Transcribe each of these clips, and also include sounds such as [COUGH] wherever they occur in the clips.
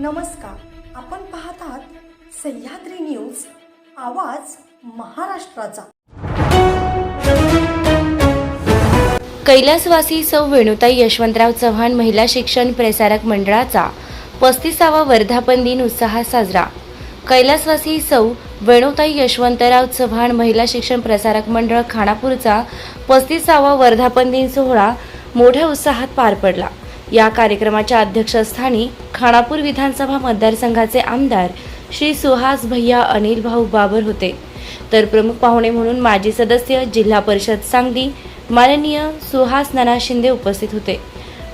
नमस्कार. आपण पाहतात सह्याद्री न्यूज आवाज महाराष्ट्राचा. कैलासवासी सौ वेणुताई यशवंतराव चव्हाण महिला शिक्षण प्रसारक मंडळाचा पस्तीसावा वर्धापन दिन उत्साहात साजरा. कैलासवासी सौ वेणुताई यशवंतराव चव्हाण महिला शिक्षण प्रसारक मंडळ खानापूरचा पस्तीसावा वर्धापन दिन सोहळा मोठ्या उत्साहात पार पडला. या कार्यक्रमाच्या अध्यक्षस्थानी खानापूर विधानसभा मतदारसंघाचे आमदार श्री सुहास भैया अनिल भाऊ बाबर होते. तर प्रमुख पाहुणे म्हणून माजी सदस्य जिल्हा परिषद सांगली माननीय सुहास नाना शिंदे उपस्थित होते.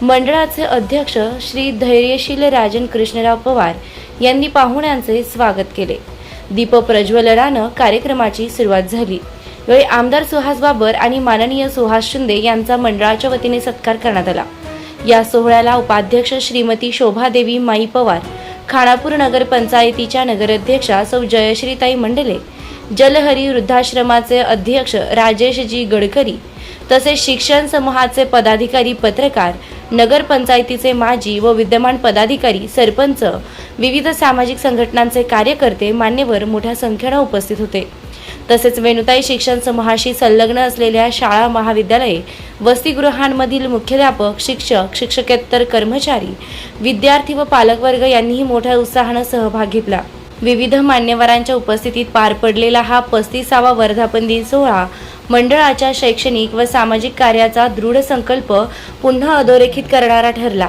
मंडळाचे अध्यक्ष श्री धैर्यशील राजन कृष्णराव पवार यांनी पाहुण्यांचे स्वागत केले. दीप प्रज्वलनानं कार्यक्रमाची सुरुवात झाली. यावेळी आमदार सुहास बाबर आणि माननीय सुहास शिंदे यांचा मंडळाच्या वतीने सत्कार करण्यात आला. या सोहळ्याला उपाध्यक्ष श्रीमती शोभादेवी माई पवार खानापूर नगर पंचायतीच्या नगराध्यक्षा सौ जयश्रीताई मंडले जलहरी वृद्धाश्रमाचे अध्यक्ष राजेशजी गडकरी तसेच शिक्षण समूहाचे पदाधिकारी पत्रकार नगरपंचायतीचे माजी व विद्यमान पदाधिकारी सरपंच विविध सामाजिक संघटनांचे कार्यकर्ते मान्यवर मोठ्या संख्येनं उपस्थित होते. तसेच वेणुताई शिक्षण समूहाशी संलग्न असलेल्या शाळा महाविद्यालये वसतिगृहांमधील मुख्याध्यापक शिक्षक शिक्षकेतर कर्मचारी विद्यार्थी व पालकवर्ग यांनीही मोठ्या उत्साहानं सहभाग घेतला. विविध मान्यवरांच्या उपस्थितीत पार पडलेला हा पस्तीसावा वर्धापन दिन सोहळा मंडळाच्या शैक्षणिक व सामाजिक कार्याचा दृढ संकल्प पुन्हा अधोरेखित करणारा ठरला.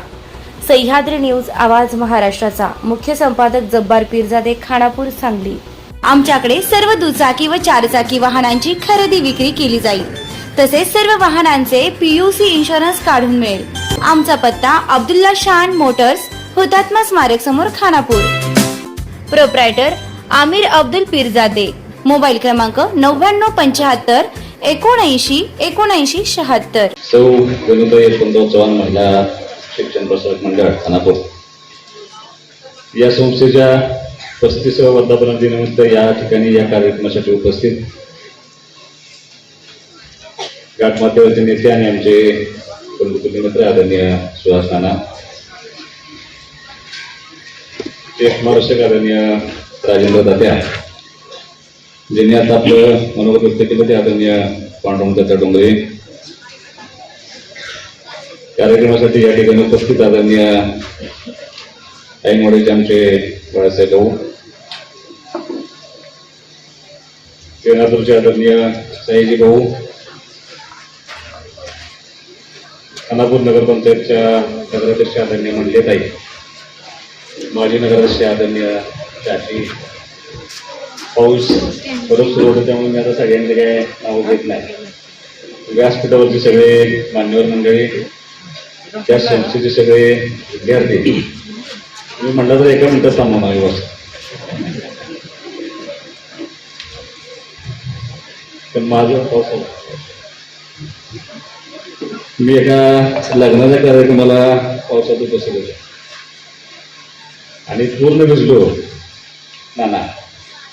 सह्याद्री न्यूज आवाज महाराष्ट्राचा. मुख्य संपादक जब्बार पिरजादे खानापूर सांगली. आमच्याकडे सर्व दुचाकी व चारचाकी वाहनांची खरेदी विक्री केली जाईल. तसेच सर्व वाहनांचे पीयूसी इन्शुरन्स काढून मिळेल. आमचा पत्ता अब्दुल्ला शान मोटर्स हुतात्मा स्मारक समोर खानापूर. प्रोप्रायटर आमिर अब्दुल पिरजादे. मोबाईल क्रमांक नव्याण्णव पंच्याहत्तर एकोणऐंशी एकोणऐंशी शहात्तर. सौ विनुता यशवंतराव चव्हाण महिला शिक्षण प्रसारक मंडळ खानापूर. या संस्थेच्या पस्तीसाव्या वर्धापन दिनानिमित्त या ठिकाणी या कार्यक्रमासाठी उपस्थित घाटमाथ्यावरचे नेते आणि आमचे कुलकुटुंबी मित्र आदरणीय सुहास नाना ज्येष्ठ महाराष्ट्र आदरणीय राजेंद्र दात्या ज्यांनी आता आपलं मनोगत व्यक्त केलं ते आदरणीय पांडुरंग दत्ता डोंगरे कार्यक्रमासाठी या ठिकाणी उपस्थित आदरणीय ऐनवाडीचे आमचे बाळासाहेब भाऊ सेनापूरचे आदरणीय सयाजी भाऊ खानापूर नगरपंचायतच्या नगराध्यक्ष आदरणीय म्हणले ताई माजी नगराध्यक्ष आदरणीय चाची पाऊस बरोबर सुरू होतं त्यामुळे मी आता सगळ्यांचे काय नाव घेत नाही व्यासपीठावरचे सगळे मान्यवर मंडळी त्या संस्थेचे सगळे विद्यार्थी मी म्हणलं तर एका मिनिटात थांबा बस तर पण माझं पाऊस मी एका लग्नाच्या कार्यक्रमाला पावसात उपस्थित होतो. आणि पूर्ण भिजलो. ना ना.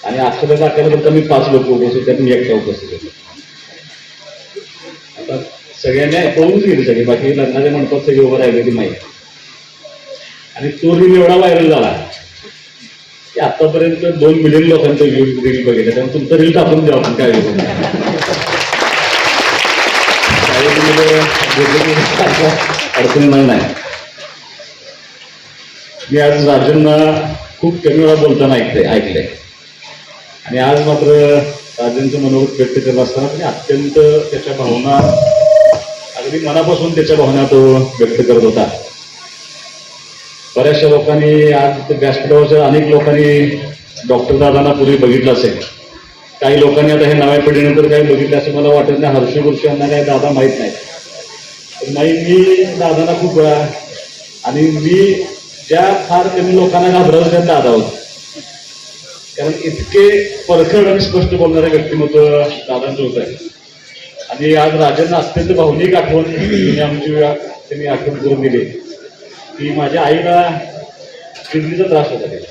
आणि अक्षर टाकायला फक्त मी पाच लोक बसू त्यात मी एकटा उपस्थित होतो. आता सगळ्यांनी पळूनच गेली सगळी. बाकी लग्नाच्या मंडपात सगळी उभं राहिलेली माहिती आणि तो रील एवढा व्हायरल झाला. की आतापर्यंत दोन मिलियन लोकांचं रील बघितलं त्यामुळे तुमचं रील टाकून द्या आपण काय करू नका. म्हणजे नाही मी आज राजांना खूप कमी वेळा बोलताना ऐकते ऐकले आणि आज मात्र राजांचं मनोगत व्यक्त करत असताना त्यांनी अत्यंत त्याच्या भावना अगदी मनापासून त्याच्या भावना तो व्यक्त करत होता. बऱ्याचशा लोकांनी आज व्यासपीठावरच्या अनेक लोकांनी डॉक्टर दादांना पूर्वी बघितलं असेल. काही लोकांनी आता हे नव्या पिढीनंतर काही बघितलं असं मला वाटत नाही. हर्षी गुरुशी यांना काही दादा माहीत नाही नाही मी दादांना खूप वेळा आणि मी ज्या फार कमी लोकांना घाबरत त्या दादा होतो कारण इतके परखड आणि स्पष्ट बोलणारे व्यक्तिमत्व दादांचं होत. आहे आणि आज राजांना अत्यंत भावनिक आठवण आमची त्यांनी आठवण करून दिली. की माझ्या आईला किडनीचा त्रास होता त्याला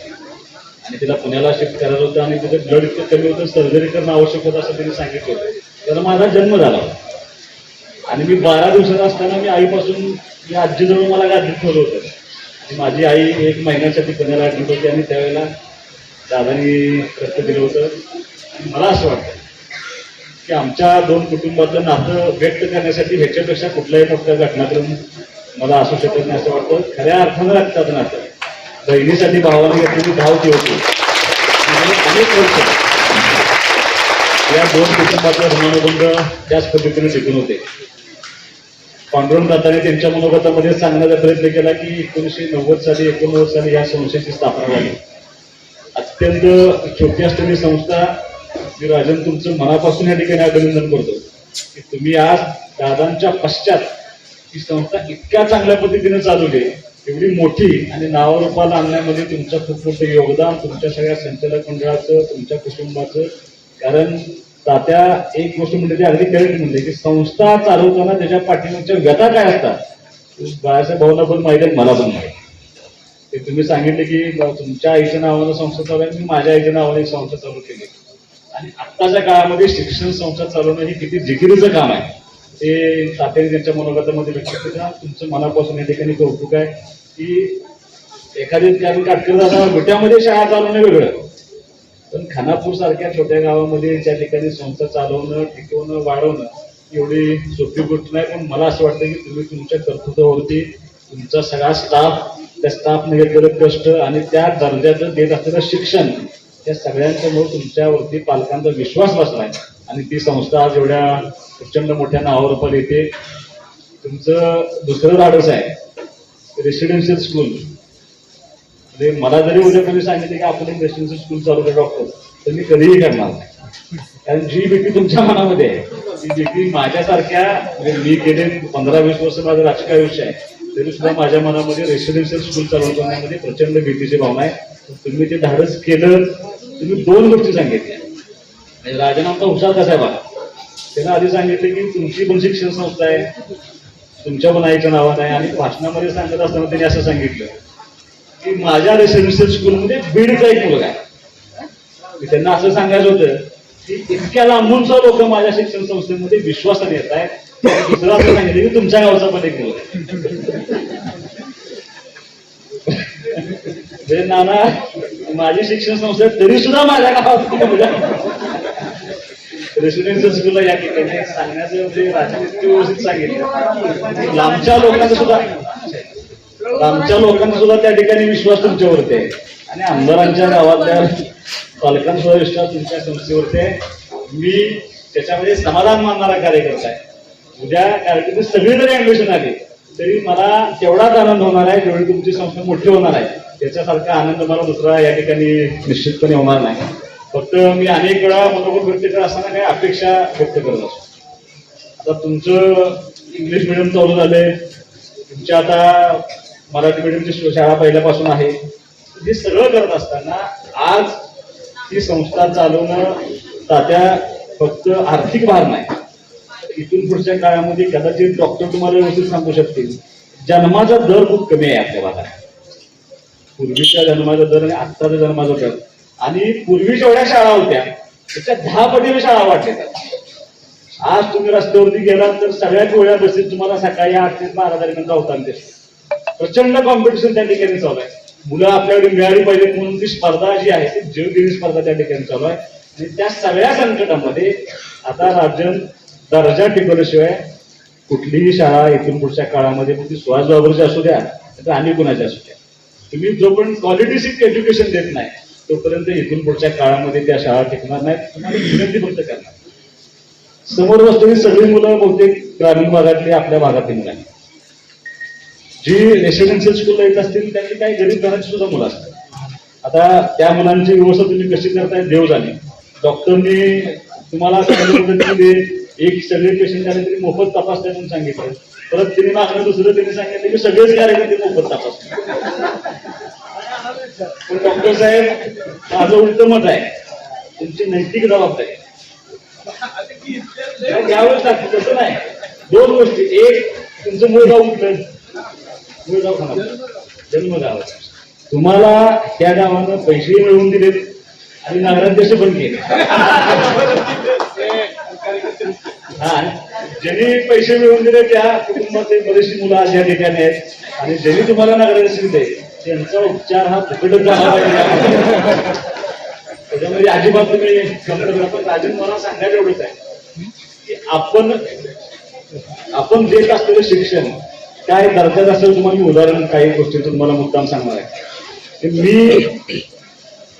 आणि तिला पुण्याला शिफ्ट करायचं होतं आणि तिचं ब्लड इतकं कमी होतं सर्जरी करणं आवश्यक होतं असं त्यांनी सांगितलं होतं. त्याला माझा जन्म झाला होता. आणि मी बारा दिवसाचा असताना मी आईपासून मी आजीजवळ मला गादीत ठेवलं होतं. माझी आई एक महिन्यासाठी पुण्याला ऍडमिट होती आणि त्यावेळेला दादानी रक्त दिलं होतं. आणि मला असं वाटतं की आमच्या दोन कुटुंबातलं नातं व्यक्त करण्यासाठी ह्याच्यापेक्षा कुठल्याही मोठ्या घटनाक्रम मला असू शकत नाही असं वाटतं. खऱ्या अर्थानं रक्ताचं नातं बहिणीसाठी भावाने घेतलेली धाव ती होती अनेक वर्ष या दोन कुटुंबातले ऋणानुबंध त्याच पद्धतीने टिकून होते. पांडुरंग दाताने त्यांच्या मनोगतामध्ये सांगण्याचा प्रयत्न केला की एकोणीसशे नव्वद साली एकोणनव्वद साली या संस्थेची स्थापना झाली. अत्यंत छोटी असलेली संस्था मी राजन तुमचं मनापासून या ठिकाणी अभिनंदन करतो की तुम्ही आज दादांच्या पश्चात ही संस्था इतक्या चांगल्या पद्धतीने चालवली एवढी मोठी आणि नावारूपाला आणण्यामध्ये तुमचं खूप मोठं योगदान तुमच्या सगळ्या संचालक मंडळाचं तुमच्या कुटुंबाचं. कारण तात्या एक गोष्ट म्हणजे ते अगदी करेक्ट म्हणले की संस्था चालवताना त्याच्या पाठीमागच्या व्यथा काय असतात? बाळासाहेब भाऊला पण माहिती आहे मला पण माहिती ते तुम्ही सांगितले की तुमच्या आईच्या नावानं संस्था चालू आहे मी माझ्या आईच्या नावाने संस्था चालू केली. आणि आत्ताच्या काळामध्ये शिक्षण संस्था चालवणं हे किती जिकिरीचं काम आहे. ते तात्याने त्यांच्या मनोगतामध्ये व्यक्त केलं. तुमचं मनापासून या ठिकाणी कौतुक आहे की एखादी कारण काटकर गोट्यामध्ये शाळा चालवणं वेगळं. पण खानापूर सारख्या छोट्या गावामध्ये त्या ठिकाणी संस्था चालवणं टिकवणं वाढवणं एवढी सोपी गोष्ट नाही. पण मला असं वाटतं की तुम्ही तुमच्या कर्तृत्वावरती तुमचा सगळा स्टाफ त्या स्टाफने घेतलेलं कष्ट आणि त्या दर्जाचं देत असलेलं शिक्षण त्या सगळ्यांच्यामुळे तुमच्यावरती पालकांचा विश्वास बसलाय आणि ती संस्था आज एवढ्या प्रचंड मोठ्या नावावर येते. तुमचं दुसरं धाडस आहे. रेसिडेन्शियल स्कूल म्हणजे मला जरी उद्या कधी सांगितलं की आपण एक रेसिडेन्शियल स्कूल चालू कर डॉक्टर तर मी कधीही करणार कारण जी भीती तुमच्या मनामध्ये आहे ती भीती माझ्यासारख्या म्हणजे मी गेले पंधरा वीस वर्ष माझं राजकीय आयुष्य आहे तरी सुद्धा माझ्या मनामध्ये रेसिडेन्शियल स्कूल चालू करण्यामध्ये प्रचंड भीतीची भावना आहे. तुम्ही ते धाडस केलं तुम्ही दोन गोष्टी सांगितल्या. म्हणजे राजन हुशार कसा आहे बघा त्यानं आधी सांगितले की तुमची पण शिक्षण संस्था आहे तुमच्या पण आईच्या नावात आहे आणि भाषणामध्ये सांगत असताना त्यांनी असं सांगितलं की माझ्या रिसर्च स्कूलमध्ये बीडचा एक मुलगा आहे. मी त्यांना असं सांगायचं होतं की इतक्या लांबूनचा लोक माझ्या शिक्षण संस्थेमध्ये विश्वासाने येत आहेत दुसरं असं सांगितलं की तुमच्या गावचा पण एक मुलगा हे नाना माझी शिक्षण संस्था तरी सुद्धा माझ्या गावात रेसिडेन्शियल स्कूलला या ठिकाणी सांगण्याचं म्हणजे राजनीती व्यवस्थित सांगितलं. लांबच्या लोकांना सुद्धा लांबच्या लोकांना सुद्धा त्या ठिकाणी विश्वास तुमच्यावरती आहे. आणि आमदारांच्या गावातल्या पालकांचा सुद्धा विश्वास तुमच्या संस्थेवरती आहे. मी त्याच्यामध्ये समाधान मानणारा कार्यकर्ता आहे. उद्या कार्यकर्ते सगळी जरी ऍडमिशन आली. तरी मला तेवढाच आनंद होणार आहे जेवढी तुमची संस्था मोठी होणार आहे. त्याच्यासारखा आनंद मला दुसरा या ठिकाणी निश्चितपणे होणार नाही. फक्त मी अनेक वेळा मनोगत व्यक्त करत असताना काही अपेक्षा व्यक्त करत असतो. आता तुमचं इंग्लिश मिडियम चालू झालंय. तुमच्या आता मराठी मिडियमची शाळा पहिल्यापासून आहे. हे सगळं करत असताना आज ही संस्था चालवणं तात्या फक्त आर्थिक भार नाही. इथून पुढच्या काळामध्ये कदाचित डॉक्टर तुम्हाला व्यवस्थित सांगू शकतील. जन्माचा दर खूप कमी आहे आपल्या भागात. पूर्वीच्या जन्माचा दर आणि आत्ताचा जन्माचा दर. आणि पूर्वी जेवढ्या शाळा होत्या त्याच्या दहा पटीने शाळा वाटल्या आज तुम्ही रस्त्यावरती गेलात तर सगळ्याच वेळा बसेस तुम्हाला सकाळी आठ ते बारा दरम्यान धावताना प्रचंड कॉम्पिटिशन त्या ठिकाणी चालू आहे. मुलं आपल्याकडे मिळाली पाहिजे म्हणून ती स्पर्धा जी आहे ती जीवगिरी स्पर्धा त्या ठिकाणी चालू आहे. आणि त्या सगळ्या संकटामध्ये आता राज्य दर्जा टिकवल्याशिवाय कुठलीही शाळा इथून पुढच्या काळामध्ये ती सुहास बाबूची असू द्या तर आणि कुणाची असू द्या. तुम्ही जोपर्यंत क्वालिटीसिक एज्युकेशन देत नाही तोपर्यंत इथून पुढच्या काळामध्ये त्या शाळा टिकणार नाहीत तुम्हाला विनंती फक्त करणार. समोर बसलेली सगळी मुलं बहुतेक ग्रामीण भागातली आपल्या भागातली मुलं आहेत. जी रेसिडेन्शियल स्कूलला येत असतील त्यांनी काही गरीब घराची सुद्धा मुलं असतात. आता त्या मुलांची व्यवस्था तुम्ही कशी करताय देव जाणे. डॉक्टरनी तुम्हाला सांगितलं एक सगळे पेशंट आले तरी मोफत तपासतात म्हणून सांगितलं. परत तिने मागणं दुसरं त्यांनी सांगितलं की सगळेच कार्यकर्ते मोफत तपासतात. पण डॉक्टर साहेब माझं उत्तमच मत आहे. तुमची नैतिक जबाबदारी. नाही, घ्यावंच तसं नाही. दोन गोष्टी. एक तुमचं मूळ गाव कुठलं मूळ गाव जन्म गाव तुम्हाला त्या गावानं पैसे मिळवून दिलेत आणि नगराध्यक्ष पण केले. हा ज्यांनी पैसे मिळवून दिले त्या कुटुंबाचे बरेचशी मुलं आज या ठिकाणी आहेत. आणि ज्यांनी तुम्हाला नागरिक दिले त्यांचा उपचार हा फुकटच झाला त्याच्यामध्ये अजिबात तुम्ही गमत पण अजून मला सांगायचं एवढंच आहे की आपण आपण देत असलेलं शिक्षण काय दर्जाचं असेल तुम्हाला मी उदाहरण काही गोष्टीतून मला मुद्दाम सांगणार आहे. मी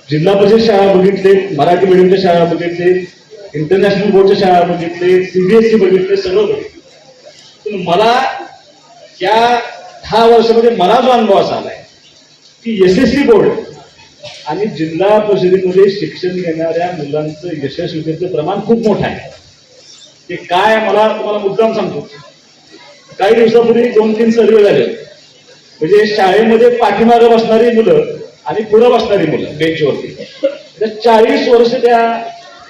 जिल्हा परिषद शाळा बघितले मराठी मिडियमच्या शाळा बघितले इंटरनॅशनल बोर्डच्या शाळा बघितले सीबीएसई बघितले सगळं बघितले. पण मला या दहा वर्षामध्ये मला जो अनुभव असा आलाय. की एस एस सी बोर्ड आणि जिल्हा परिषदेमध्ये शिक्षण घेणाऱ्या मुलांचं यशस्वीतेचं प्रमाण खूप मोठं आहे. ते काय मला तुम्हाला मुद्दाम सांगतो. काही दिवसापूर्वी दोन तीन सर्वे झाले. म्हणजे शाळेमध्ये पाठीमागं बसणारी मुलं आणि पुढं बसणारी मुलं बेंचवरती तर चाळीस वर्ष त्या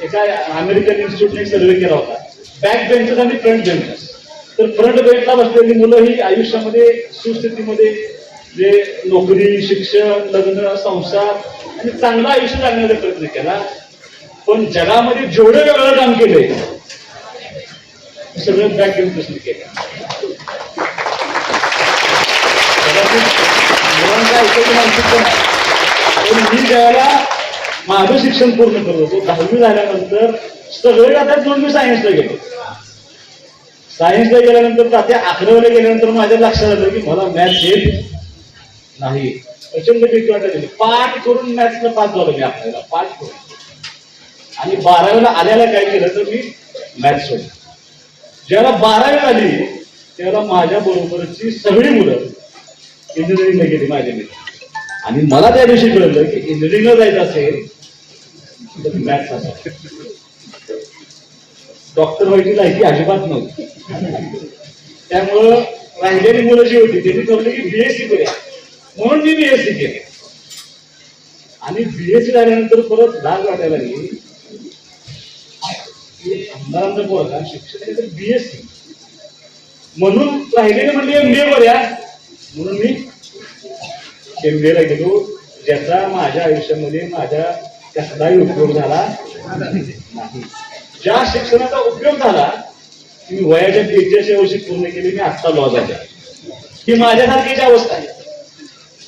एका अमेरिकन इन्स्टिट्यूटने सर्वे केला होता. बॅक बेंचेस आणि फ्रंट बेंचेस तर फ्रंट बेंचला बसलेली मुलं ही आयुष्यामध्ये सुस्थितीमध्ये जे नोकरी शिक्षण लग्न संसार आणि चांगलं आयुष्य जगण्याचा प्रयत्न केला पण जगामध्ये जेवढं वेगळं काम केलंय सगळं बॅक घेऊन केलं केला मी ज्यावेळेला माझं शिक्षण पूर्ण करत होतो दहावी झाल्यानंतर सगळे आता म्हणून मी सायन्सला गेलो. सायन्सला गेल्यानंतर त्या अकरावीला गेल्यानंतर माझ्या लक्षात आलं की मला मॅथ्स येत नाही. प्रचंड भीती वाटत होती पाठ करून मॅथ्सला पास झालो मी आपल्याला. पाठ करून. आणि बारावीला आल्याला काय केलं तर मी मॅथ्स सोडलं. ज्याला बारावी आली त्याला माझ्या बरोबरची सगळी मुलं इंजिनिअरिंगला गेली माझ्या मित्र आणि मला त्या दिवशी कळलं की इंजिनिअरिंगला जायचं असेल तर मॅथ्स असा. डॉक्टर व्हायची लायकी अजिबात नव्हती. त्यामुळं राहिलेली मुलं जी होती त्यांनी ठरलं की बीएससी करूया. म्हणून मी बीएससी केली. आणि बीएससी झाल्यानंतर परत लाज वाटायला लागली. की? आमदारांचा पोरगा शिक्षण बीएससी म्हणून राहिलेले म्हणजे एम एमबीए करूया म्हणून मी एम बी ला गेलो. ज्याचा माझ्या आयुष्यामध्ये माझ्या कसलाही उपयोग झाला नाही. ज्या शिक्षणाचा उपयोग झाला मी वयाच्या बेचाळीस वर्षी पूर्ण केली मी आत्ता लॉ झाल्या ही माझ्यासारखीची अवस्था आहे.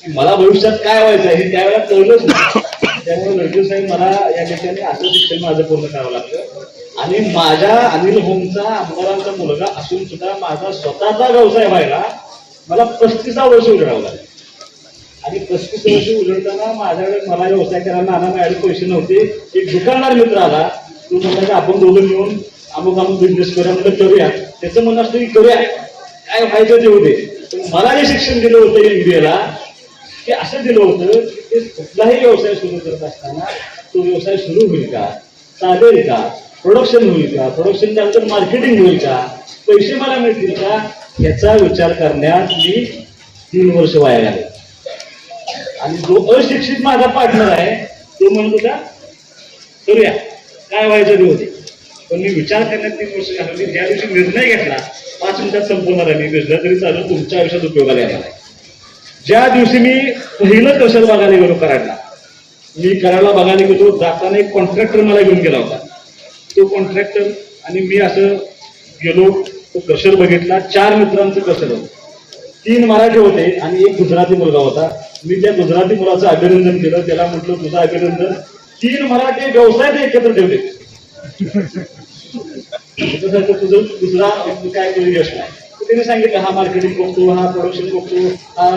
की मला भविष्यात काय व्हायचं आहे हे त्यावेळेला कळलंच नाही. त्यामुळे लडके साहेब मला या ठिकाणी असं शिक्षण माझं पूर्ण करावं लागतं. आणि माझ्या अनिल होमचा आमदारांचा मुलगा असून सुद्धा माझा स्वतःचा व्यवसाय व्हायला मला पस्तीसा वर्ष उघडावं लागलं. आणि पस्तीस वर्ष उघडताना माझ्याकडे मला व्यवसाय करायला आणा माझ्याकडे पैसे नव्हते. एक दुकानदार मित्र आला. तो म्हणला की आपण दोघं मिळून अमुक अमुक बिझनेस करूया. म्हणलं करूया. त्याचं म्हणणं असतं की करूया. काय व्हायचं ते होते मला जे शिक्षण दिलं होतं एम बी एला ते असं दिलं होतं की ते कुठलाही व्यवसाय सुरू करत असताना तो व्यवसाय सुरू होईल का? चालेल का? प्रोडक्शन होईल का? प्रोडक्शन नंतर मार्केटिंग होईल का? पैसे मला मिळतील का? याचा विचार करण्यात मी तीन वर्ष वाया घाले आणि जो अशिक्षित माझा पार्टनर आहे तो म्हणत होता करूया काय व्हायचं होते. पण मी विचार करण्यात तीन वर्ष घालवली. ज्या दिवशी निर्णय घेतला पाच मिनिटात संपवणार आहे मी. बिझनेस तरी चालू तुमच्या आयुष्यात उपयोगाला येणार आहे. ज्या दिवशी मी पहिलं कशाला बघायला गेलो कराडला मी कराडला बघायला गेलो जाताना एक कॉन्ट्रॅक्टर मला घेऊन गेला होता. तो कॉन्ट्रॅक्टर आणि मी असं गेलो तो कशर बघितला चार मित्रांचं कशर होतं. तीन मराठी होते आणि एक गुजराती मुलगा होता. मी त्या गुजराती मुलाचं अभिनंदन केलं. त्याला म्हटलं तुझं अभिनंदन तीन मराठी व्यवसायात एकत्र ठेवले. [LAUGHS] तुझं दुसरा काय करू यश नाही तिने सांगितलं हा मार्केटिंग बघतो हा प्रोडक्शन बघतो हा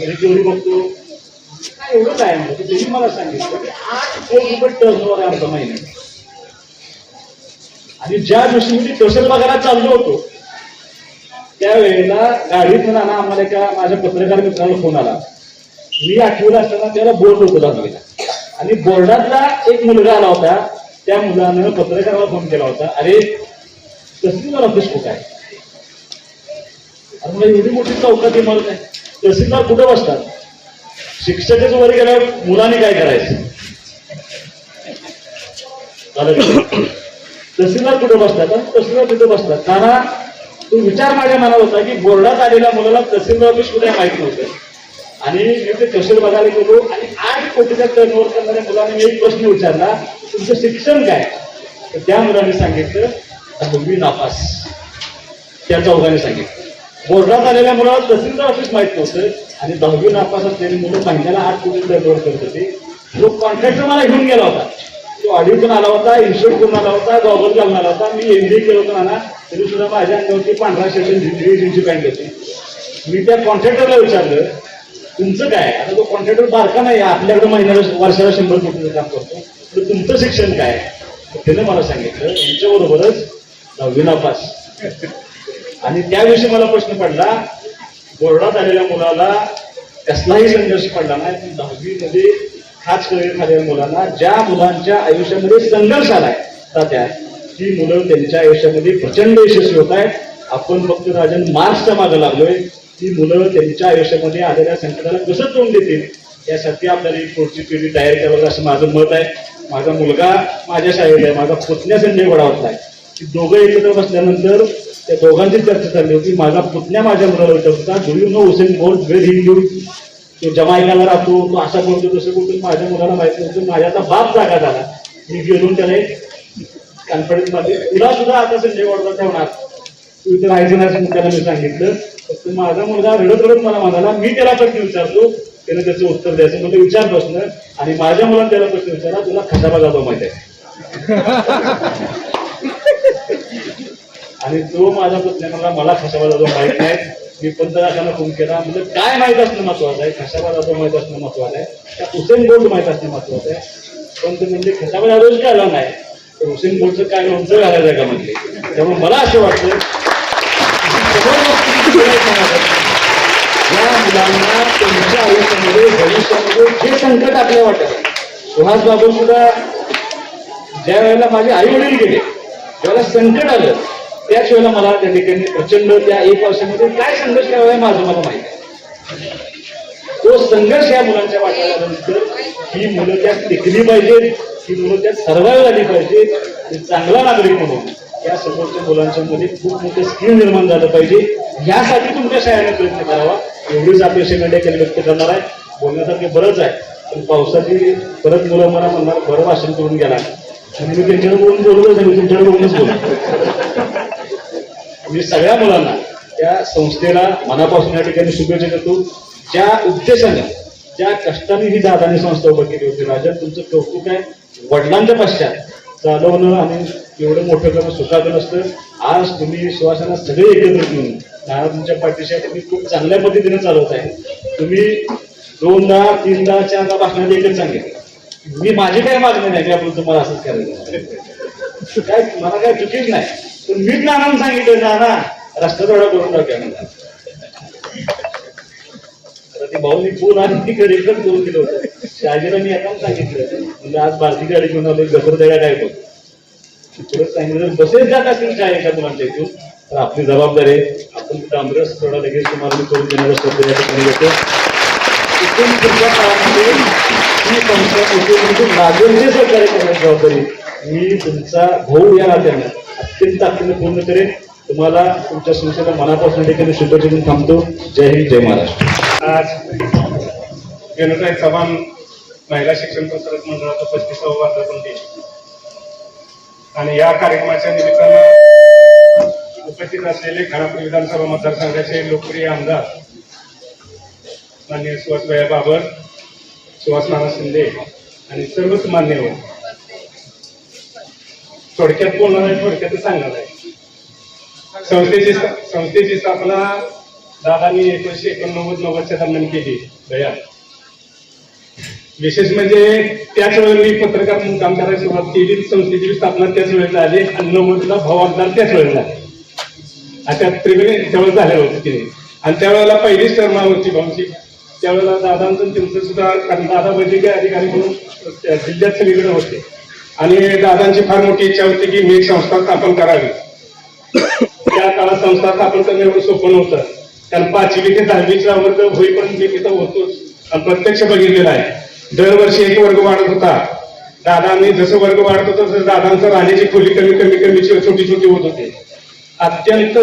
रिकव्हरी बघतो. काय एवढं काय म्हणजे त्यांनी मला सांगितलं की आठ कोटी रुपये टर्न ओव्हर आहे आमचा महिन्यात. आणि ज्या दिवशी मी कौशल बघायला चाललो होतो त्यावेळेला गाडीत ना आम्हाला एका माझ्या पत्रकार मित्राला फोन आला. मी आठवीला असताना त्याला बोर्ड होतो दहावीला आणि बोर्डातला एक मुलगा आला होता त्या मुलानं पत्रकाराला फोन केला होता. अरे तहसीलदार मला कुठं आहे? अरे निधी एवढी मोठी चौकात इमारत आहे तहसीलदार कुठं बसतात? शिक्षकच वर गेल्यावर मुलांनी काय करायचं? तहसीलदार कुठं बसतात? तहसीलदार कुठे बसतात? कारण तो विचार माझ्या मनात होता की बोर्डात आलेल्या मुलाला तहसीलदार ऑफिस कुठे माहिती नव्हतं. आणि मी ते तहसील बघायला गेलो आणि आठ कोटीचा टर्नओव्हर करणाऱ्या मुलाने मी एक प्रश्न विचारला तुमचं शिक्षण काय? तर त्या मुलाने सांगितलं मी नापास. त्या चौघाने सांगितलं. बोर्डात आलेल्या मुलाला तहसीलदार ऑफिस माहीत नव्हतं. आणि दहावी नापास असलेली मुलं महिन्याला आठ कोटी दरवर करत होते. जो कॉन्ट्रॅक्टर मला घेऊन गेला होता. तो ऑडिटून आला होता इन्शुर करून आला होता गॉगल घालून आला होता. मी एमबीए केलं होतं ना तरी सुद्धा माझ्या अंगावरती पांढरा शर्ट हिरवी जीन्सची पॅन्ट होती. मी त्या कॉन्ट्रॅक्टरला विचारलं तुमचं काय? आता तो कॉन्ट्रॅक्टर बारका नाही आपल्याकडे महिन्याला वर्षाला शंभर कोटीचं काम करतो. तर तुमचं शिक्षण काय? तर त्याने मला सांगितलं यांच्याबरोबरच दहावी नापास. आणि त्याविषयी मला प्रश्न पडला बोर्डात आलेल्या मुलाला कसलाही संघर्ष पडला नाही दहावीमध्ये खास करिअर झालेल्या मुलांना ज्या मुलांच्या आयुष्यामध्ये संघर्ष आलाय त्या ती मुलं त्यांच्या आयुष्यामध्ये प्रचंड यशस्वी होत आहेत. आपण फक्त राजन मार्क्सच्या मागे लागलोय. ती मुलं त्यांच्या आयुष्यामध्ये आलेल्या संकटाला कसं तोंड देतील यासाठी आपल्याला एक पुढची पिढी तयार करावं असं माझं मत आहे. माझा मुलगा माझ्या शाळेत आहे माझा पुतण्या संजय वडावतला आहे. की दोघं एकत्र बसल्यानंतर त्या दोघांची चर्चा चालली होती. माझा पुतण्या माझ्या मुलाला विचारत होता do you know Usain Bolt where he live तो जमायकाला राहतो तो असा बोलतो तसं बोलतो. माझ्या मुलाला माहिती नव्हतं. माझ्या आता बाप जागा झाला. मी गेलो त्याला कॉन्फिडन्समध्ये. तुला सुद्धा आता संजय वडला ठेवणार. तू इथे राहायचं नाही असं त्याला मी सांगितलं. फक्त माझा मुलगा रडत रडत मला म्हणाला मी त्याला प्रश्न विचारतो. त्याने त्याचं उत्तर द्यायचं म्हणजे विचार प्रश्न. आणि माझ्या मुलाने त्याला प्रश्न विचारला तुला खंडाबा जातो माहिती आहे. [LAUGHS] आणि तो माझा पुतण्या मला मला खशाबा जाधव माहीत नाही मी पंतप्रधानांना फोन केला. म्हणजे काय माहीत असणं महत्वाचं आहे? खशाबा जाधव माहीत असणं महत्वाचं आहे? त्या हुसेन बोल्ट माहीत असणं महत्वाचं आहे. पण ते म्हणजे खशाबा जाधवच कळला नाही. तर हुसेन बोल्टचं काय लोणचं घालायचं आहे का म्हणजे त्यामुळे मला असं वाटतं या मुलांना त्यांच्या आयुष्यामध्ये भविष्यामध्ये जे संकट आपल्या वाटत सुहास बाबू सुद्धा ज्या वेळेला माझे आई वडील गेले त्यावेळेला संकट आलं त्याच वेळेला मला त्या ठिकाणी प्रचंड त्या एक वर्षामध्ये काय संघर्ष करावा आहे माझं मला माहिती आहे तो संघर्ष या मुलांच्या वाट्याला ही मुलं त्यात टिकली पाहिजेत ही मुलं त्यात सर्वाईव्ह झाली पाहिजेत चांगला नागरिक म्हणून या समोरच्या मुलांच्या मध्ये खूप मोठं स्किल निर्माण झालं पाहिजे. यासाठी तुमच्या शाळेने प्रयत्न करावा. एवढीच अपेक्षा मीडिया व्यक्त करणार आहे. बोलण्यासारखे बरंच आहे पण पावसाची परत मुलं मला म्हणणार बरं भाषण करून गेला. आणि मी त्यांच्याकडे बोलून बोलतच नाही मी तुमच्याकडे बोलूनच बोलतो मी सगळ्या मुलांना त्या संस्थेला मनापासून या ठिकाणी शुभेच्छा देतो. ज्या उद्देशाने ज्या कष्टाने ही दादानी संस्था उभं केली होती राजा तुमचं कौतुक आहे. वडिलांच्या पश्चात चालवणं आणि एवढं मोठं करणं सुखाचं नसतं. आज तुम्ही श्वासाना सगळे एकत्र येऊन नाना तुमच्या पाठीशी तुम्ही खूप चांगल्या पद्धतीने चालवत आहे. तुम्ही दोनदा तीनदा चारदा भाषणात एकच सांगितलं मी माझी काय मागणी नाही की आपण तुम्हाला असंच करायचं. काय मला काय चुकीच नाही. पण मीच नानानं सांगितलं नाना रस्ता थोडा करून टाकूया म्हणा आता ती भाऊनी फोन आणि तिकडे एकच पण करून दिलं होतं. शहाजीला मी आता सांगितलं म्हणजे आज भारती गाडी घेऊन आलो गफरदड्या काय बघ. परत सांगितलं बसेस जात असेल शाळेच्या मुलांच्या इथून. तर आपली जबाबदारी आहे आपण तिथं आमरस थोडा लगेच तुम्हाला मी करून देण्याचा शब्द या ठिकाणी घेतो. इथून पुढच्या काळामध्ये ही संस्था इथून म्हणजे राजेंचे सहकार्य करण्याची जबाबदारी मी तुमचा भाऊ या नात्यानं अत्यंत ताकदीने पूर्ण करेन. तुम्हाला तुमच्या संस्थेला मनापासून ठिकाणी शुभेच्छा देऊन थांबतो. जय हिंद जय महाराष्ट्र. आज चव्हाण महिला शिक्षण प्रसारक मंडळाचा पस्तीसावा वर्धापन दिन आणि या कार्यक्रमाच्या निमित्तानं उपस्थित असलेले खानापूर विधानसभा मतदारसंघाचे लोकप्रिय आमदार मान्य सुहासभाई बाबर सुहास नाना शिंदे आणि सर्वच मान्यवर थोडक्यात बोलणार आहे थोडक्यात सांगणार आहे. संस्थेची संस्थेची स्थापना दादांनी एकोणीशे एकोणनव्वद नव्वदच्या दरम्यान केली दया विशेष म्हणजे त्याच वेळेला मी पत्रकार म्हणून काम करायला सुरुवात केली संस्थेची स्थापना त्याच वेळेला आली आणि नव्वदला भाऊ आमदार त्याच वेळेला. आता त्रिवेणी त्यावेळेस झाल्या होत्या तिने. आणि त्यावेळेला पहिलीच टर्मा होती भाऊची त्यावेळेला दादांचं त्यांचं सुद्धा कारण दादा वैद्यकीय अधिकारी म्हणून जिल्ह्यात सगळीकडे होते. आणि दादांची फार मोठी इच्छा होती की मी एक संस्था स्थापन करावी. त्या काळात संस्था स्थापन करणं एवढं सोपं नव्हतं. कारण पाचवी ते दहावीचा वर्ग होईपर्यंत मी तिथं होतोच प्रत्यक्ष बघितलेला आहे. दरवर्षी एक वर्ग वाढत होता. दादांनी जसं वर्ग वाढत होतं तसं दादांचं राहण्याची खोली कमी कमी कमी छोटी छोटी होत होती. अत्यंत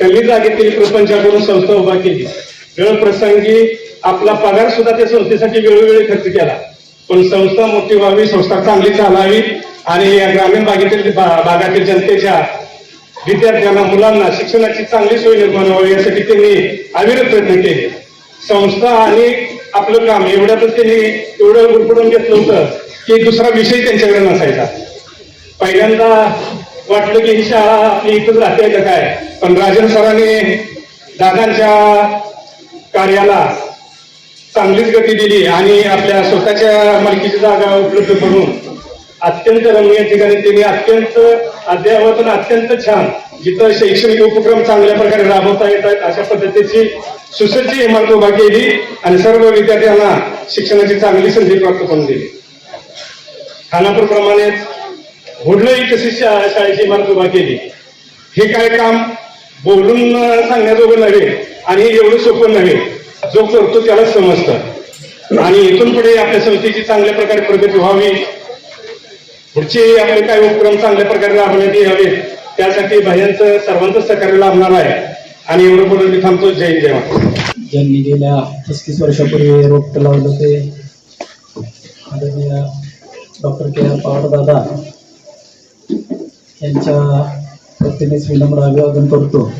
कमी जागेतील प्रपंचाकडून संस्था उभा केली. वेळ प्रसंगी आपला पगार सुद्धा त्या संस्थेसाठी वेळोवेळी खर्च केला. पण संस्था मोठी व्हावी संस्था चांगली चालावी आणि या ग्रामीण भागातील भा- भागातील जनतेच्या विद्यार्थ्यांना मुलांना शिक्षणाची चांगली सोय निर्माण व्हावी यासाठी त्यांनी अविरत प्रयत्न केले. संस्था आणि आपलं काम एवढ्यातच त्यांनी एवढं गुरफडून घेतलं होतं की दुसरा विषय त्यांच्याकडे नसायचा. पहिल्यांदा वाटलं की ही शाळा आपली इथंच राहते का काय? पण राजन सरांनी दादांच्या कार्याला चांगलीच गती दिली आणि आपल्या स्वतःच्या मालकीची जागा उपलब्ध करून अत्यंत रमणीय ठिकाणी त्यांनी अत्यंत अद्ययावत अत्यंत छान जिथं शैक्षणिक उपक्रम चांगल्या प्रकारे राबवता येतात अशा पद्धतीची सुसज्ज इमारत उभा केली आणि सर्व विद्यार्थ्यांना शिक्षणाची चांगली संधी प्राप्त करून दिली. खानापूर प्रमाणेच हुडलंही तशी शा- शाळेची इमारत उभा केली. हे काय काम बोलून सांगण्याजोगं नव्हे आणि एवढं सोपं नव्हे. जो करतो त्यालाच समजतं. आणि इथून पुढे आपल्या संस्थेची चांगल्या प्रकारे प्रगती व्हावी. पुढचे आपले काही उपक्रम चांगल्या प्रकारे राबवण्यात यावे. त्यासाठी भयांचं सर्वांचं सहकार्य लाभणार आहे. आणि एवढं बोलून मी थांबतो. जय जय ज्यांनी गेल्या पस्तीस वर्षापूर्वी रोपटं लावलं ते आदरणीय डॉक्टर के आर पवारदादा यांच्या प्रतिमेस विनम्र अभिवादन करतो.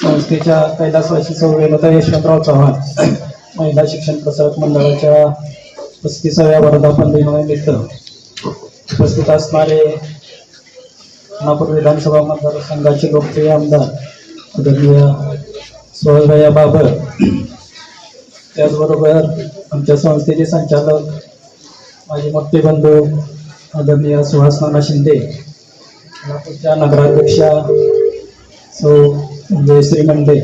संस्थेच्या कैलासवासी सौवेलता यशवंतराव चव्हाण महिला शिक्षण प्रसारक मंडळाच्या पस्तीसाव्या वर्धापन दिनानिमित्त उपस्थित असणारे नागपूर विधानसभा मतदारसंघाचे लोकप्रिय आमदार आदरणीय सुहलभैया बाबर त्याचबरोबर आमच्या संस्थेचे संचालक माझे मोठे बंधू आदरणीय सुहास नाना शिंदे नागपूरच्या नगराध्यक्षा सौ जयश्री मंडे.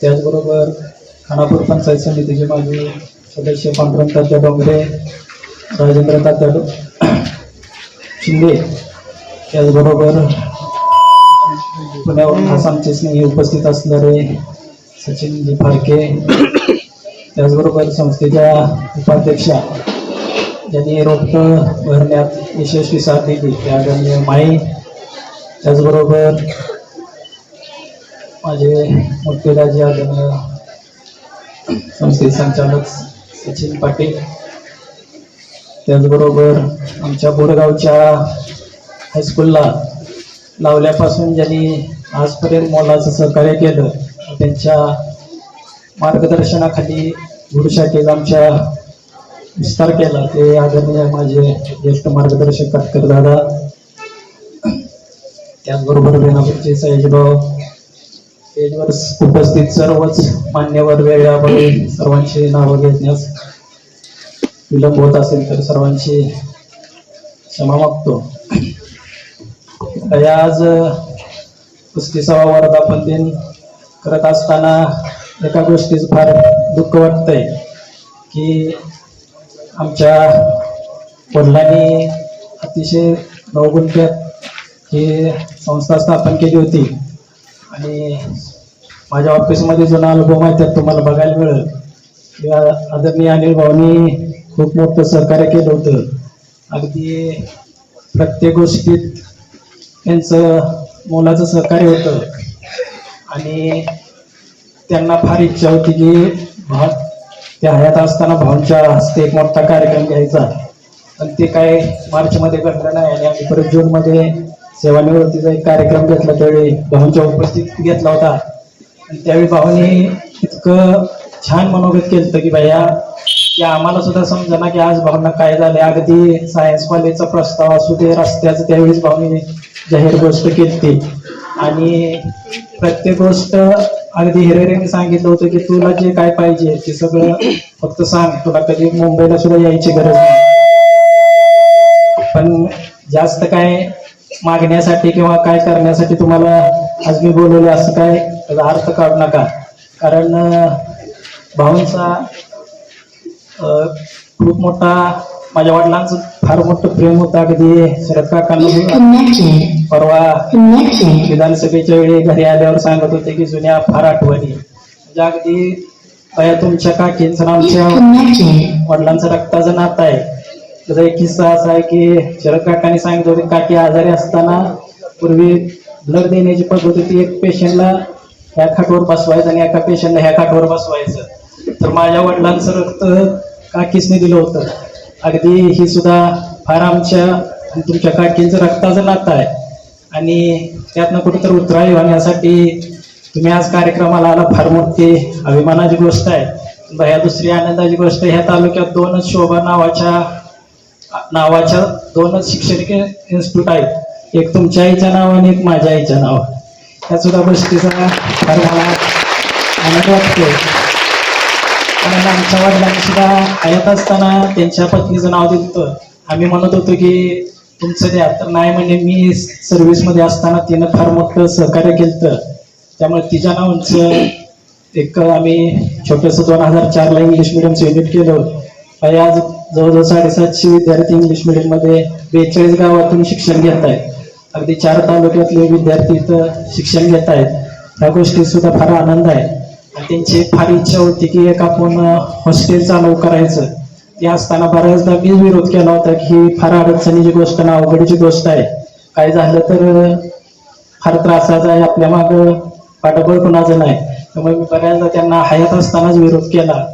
त्याचबरोबर खानापूर पंचायत समितीचे माजी सदस्य पांडुरंग तात्या डोंगरे राजेंद्र तात्या शिंदे. त्याचबरोबर पुण्यावरून खास आमचे स्नेही उपस्थित असणारे सचिनजी फाळके त्याचबरोबर संस्थेच्या उपाध्यक्षा ज्यांनी रोपटं भरण्यात यशस्वी साथ दिली त्या माई. त्याचबरोबर माझे मोठे राजे आदरणीय संस्थेचे संचालक सचिन पाटील. त्याचबरोबर आमच्या बोरगावच्या हायस्कूलला लावल्यापासून ज्यांनी आजपर्यंत मोलाचं सहकार्य केलं त्यांच्या मार्गदर्शनाखाली गुरुशाखेत आमच्या विस्तार केला. ते आदरणीय माझे ज्येष्ठ मार्गदर्शक काटकर दादा त्याचबरोबर बेनापूरचे सयाजीभाऊ स्टेजवर उपस्थित सर्वच मान्यवर वेळापैकी सर्वांची नावं घेण्यास विलंब होत असेल तर सर्वांची क्षमा मागतो. या आज पस्तीसावा वर्धापन दिन करत असताना एका गोष्टीचं फार दुःख वाटतंय की आमच्या वडिलांनी अतिशय नवगुंठ्यात ही संस्था स्थापन केली होती. आणि माझ्या ऑफिसमध्ये जुना अनुभव आहे त्यात तुम्हाला बघायला मिळेल. या आदरणीय अनिल भाऊनी खूप मोठं सहकार्य केलं होतं. अगदी प्रत्येक गोष्टीत त्यांचं मोलाचं सहकार्य होतं. आणि त्यांना फार इच्छा होती की भाव त्या हयात असताना भाऊंच्या हस्ते एक मोठा कार्यक्रम घ्यायचा. पण ते काय मार्चमध्ये घडलं नाही आणि आम्ही परत जूनमध्ये सेवानिवृत्तीचा एक कार्यक्रम घेतला त्यावेळी भाऊंच्या उपस्थित घेतला होता. त्यावेळी भाऊनी इतकं छान मनोगत केलं होतं की भैया की आम्हाला सुद्धा समजा की आज भावना काय झाले अगदी सायन्स कॉलेजचा प्रस्ताव असू दे रस्त्याचं त्यावेळीच भावनी जाहीर गोष्ट केली ती आणि प्रत्येक गोष्ट अगदी हिरेरीने सांगितलं होतं की तुला जे काय पाहिजे ते सगळं फक्त सांग. तुला कधी मुंबईला सुद्धा यायची गरज नाही. पण जास्त काय मागण्यासाठी किंवा काय करण्यासाठी तुम्हाला आज मी बोलवले असं काय त्याचा अर्थ काढू नका कारण भाऊंचा खूप मोठा माझ्या वडिलांचं फार मोठं प्रेम होतं अगदी शरद काकांना. परवा. विधानसभेच्या वेळी घरी आल्यावर सांगत होते की जुन्या फार आठवणी म्हणजे अगदी तुमच्या काकींचं आमच्या. वडिलांचं रक्ताचं नातं आहे त्याचा एक किस्सा असा आहे की शरद काकांनी सांगितलं होते काकी आजारी असताना पूर्वी ब्लड देण्याची पद्धत होती एक पेशंटला ह्या खाटवर बसवायचं आणि एका पेशंटला ह्या खाटवर बसवायचं. तर माझ्या वडिलांचं रक्त काकीसने दिलं होतं. अगदी ही सुद्धा फार आमच्या तुमच्या काकींचं रक्ताचं नातं आहे. आणि त्यातनं कुठेतरी उतराळी होण्यासाठी तुम्ही आज कार्यक्रमाला आला फार मोठी अभिमानाची गोष्ट आहे. ह्या दुसरी आनंदाची गोष्ट ह्या तालुक्यात दोनच शोभा नावाच्या नावाच्या दोनच शैक्षणिक इन्स्टिट्यूट आहेत. एक तुमच्या आईच्या नाव आणि एक माझ्या आईच्या नाव. त्या सुद्धा गोष्टीचा फार मला आनंद वाटतो कारण आमच्या वडिलांनी सुद्धा हयात असताना त्यांच्या पत्नीचं नाव दिलं आम्ही म्हणत होतो की तुमचं द्या तर नाही म्हणजे मी सर्व्हिसमध्ये असताना तिनं फार मोठं सहकार्य केलं त्यामुळे तिच्या नावाचं एक आम्ही छोटंसं दोन हजार चारला इंग्लिश मिडियमचं युनिट केलं आणि आज जवळजवळ साडेसातशे विद्यार्थी इंग्लिश मिडियममध्ये बेचाळीस गावातून शिक्षण घेत आहेत. अगदी चार तालुक्यातले विद्यार्थी इथं शिक्षण घेत आहेत. ह्या गोष्टी सुद्धा फार आनंद आहे. आणि त्यांची फार इच्छा होती की एक आपण हॉस्टेल चालू करायचं. ते असताना बऱ्याचदा मी विरोध केला होता की ही फार अडचणीची गोष्ट ना अवघडीची गोष्ट आहे. काय झालं तर फार त्रासाचा आहे. आपल्या मागं पाठबळ कुणाचं नाही. त्यामुळे मी बऱ्याचदा त्यांना हयात असतानाच विरोध केला.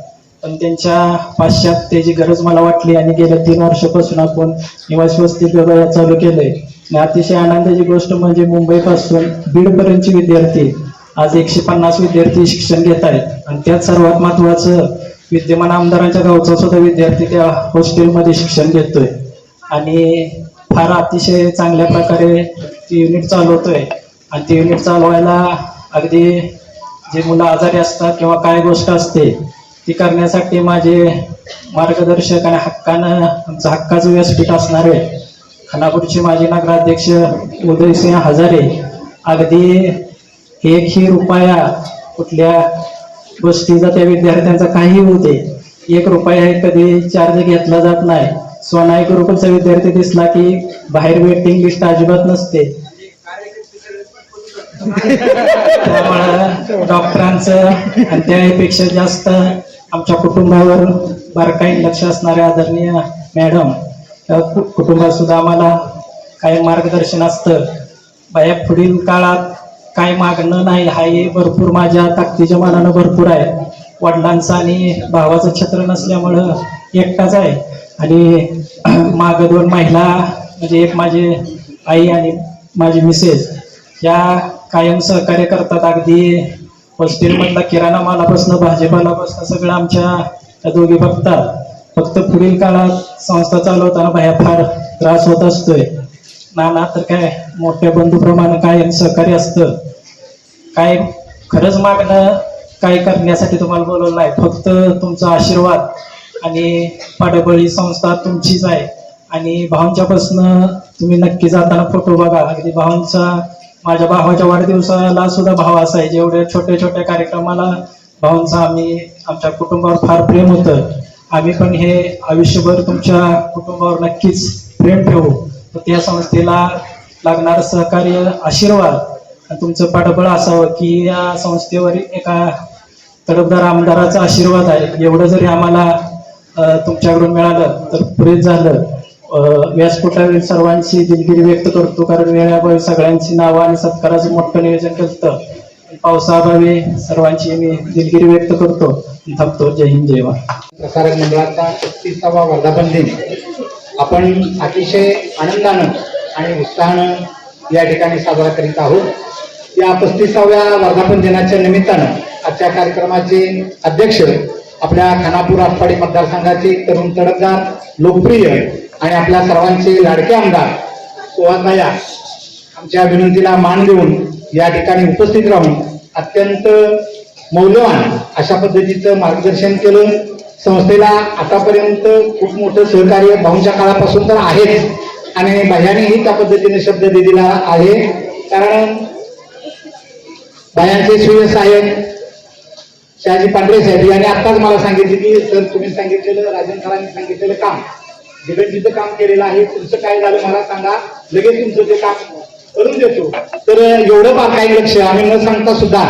पण त्यांच्या पाश्चात्याची गरज मला वाटली आणि गेल्या तीन वर्षापासून आपण निवासी वस्ती व्यवहार चालू केलंय. आणि अतिशय आनंदाची गोष्ट म्हणजे मुंबईपासून बीडपर्यंतचे विद्यार्थी आज एकशे पन्नास विद्यार्थी शिक्षण घेत आहेत. आणि त्यात सर्वात महत्वाचं विद्यमान आमदारांच्या गावचा सुद्धा विद्यार्थी त्या हॉस्टेलमध्ये शिक्षण घेतोय. आणि फार अतिशय चांगल्या प्रकारे ती युनिट चालवतोय. आणि ती युनिट चालवायला अगदी जे मुलं आजारी असतात किंवा काय गोष्ट असते ती करण्यासाठी माझे मार्गदर्शक आणि हक्कानं आमचं हक्काचं व्यासपीठ असणारे खानापूरचे माजी नगराध्यक्ष उदयसिंह हजारे अगदी एकही रुपया कुठल्या गोष्टीचा त्या विद्यार्थ्यांचा काही होते एक रुपया कधी चार्ज घेतला जात नाही. सोना एक रुपयाचा विद्यार्थी दिसला की बाहेर वेटिंग लिस्ट अजिबात नसते. त्यामुळं डॉक्टरांचं आणि त्यापेक्षा जास्त आमच्या कुटुंबावर बारकाईने लक्ष असणाऱ्या आदरणीय मॅडम कुटुंबात सुद्धा आम्हाला काही मार्गदर्शन असतं. बाया पुढील काळात काय मागणं नाही हाही भरपूर माझ्या ताकदीच्या मानानं भरपूर आहे. वडिलांचं आणि भावाचं छत्र नसल्यामुळं एकटाच आहे. आणि [CLEARS THROAT] माग दोन महिला म्हणजे एक माझी आई आणि माझी मिसेस या कायम सहकार्य करतात अगदी. हॉस्टेलमधला किराणा मालापासून भाजीपालापासून सगळं आमच्या त्या दोघी बघतात. फक्त पुढील काळात संस्था चालवताना बाहेर फार त्रास होत असतोय. नाना तर काय मोठ्या बंधूप्रमाणे कायम सहकार्य असतं. काय खरंच मागणं काय करण्यासाठी तुम्हाला बोलवलं नाही. फक्त तुमचा आशीर्वाद आणि पाडबळी संस्था तुमचीच आहे. आणि भावांच्यापासून तुम्ही नक्की जाताना फोटो बघा. अगदी भावांचा माझ्या भावाच्या वाढदिवसाला सुद्धा भाव असायचे एवढ्या छोट्या छोट्या कार्यक्रमाला भावांचा आम्ही आमच्या कुटुंबावर फार प्रेम होतं. आम्ही पण हे आयुष्यभर तुमच्या कुटुंबावर नक्कीच प्रेम ठेवू. तर त्या संस्थेला लागणार सहकार्य आशीर्वाद आणि तुमचं पाठबळ असावं की या संस्थेवर एका तडफदार आमदाराचा आशीर्वाद आहे. एवढं जरी आम्हाला तुमच्याकडून मिळालं तर पुरेच झालं व्यासपीठावरील सर्वांची दिलगिरी व्यक्त करतो. कारण वेळाभावी सगळ्यांची नावं आणि सत्काराचं मोठं नियोजन केलं पावसाअभावी सर्वांची मी दिलगिरी व्यक्त करतो. थांबतो. जय हिंद जय महाराष्ट्र प्रसारक मंडळाचा पस्तीसावा वर्धापन दिन. आपण अतिशय आनंदानं आणि उत्साहानं या ठिकाणी साजरा करीत आहोत. या पस्तीसाव्या वर्धापन दिनाच्या निमित्तानं आजच्या कार्यक्रमाचे अध्यक्ष आपल्या खानापूर आठवाडी मतदारसंघाचे तरुण तडकदार लोकप्रिय आणि आपल्या सर्वांचे लाडके आमदार सुहासभाया आमच्या विनंतीला मान देऊन या ठिकाणी उपस्थित राहून अत्यंत मौल्यवान अशा पद्धतीचं मार्गदर्शन केलं. संस्थेला आतापर्यंत खूप मोठं सहकार्य भाऊंच्या काळापासून तर आहेच. आणि बाह्यानेही त्या पद्धतीने शब्द दिलेला आहे. कारण बायांचे सूर्य साहेब शहाजी पांढरे साहेब यांनी आत्ताच मला सांगितले की सर तुम्ही सांगितलेलं राजन सरांनी सांगितलेलं काम जिथं जिथं काम केलेलं आहे तुमचं काय झालं मला सांगा. लगेच तुमचं ते काम करून देतो. तर एवढं बारकाई लक्ष आम्ही न सांगता सुद्धा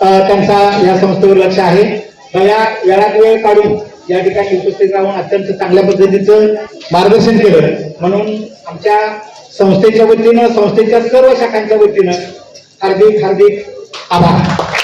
त्यांचा या संस्थेवर लक्ष आहे. या वेळात वेळ काढून या ठिकाणी उपस्थित राहून अत्यंत चांगल्या पद्धतीचं मार्गदर्शन केलं. म्हणून आमच्या संस्थेच्या वतीनं संस्थेच्या सर्व शाखांच्या वतीनं हार्दिक हार्दिक आभार.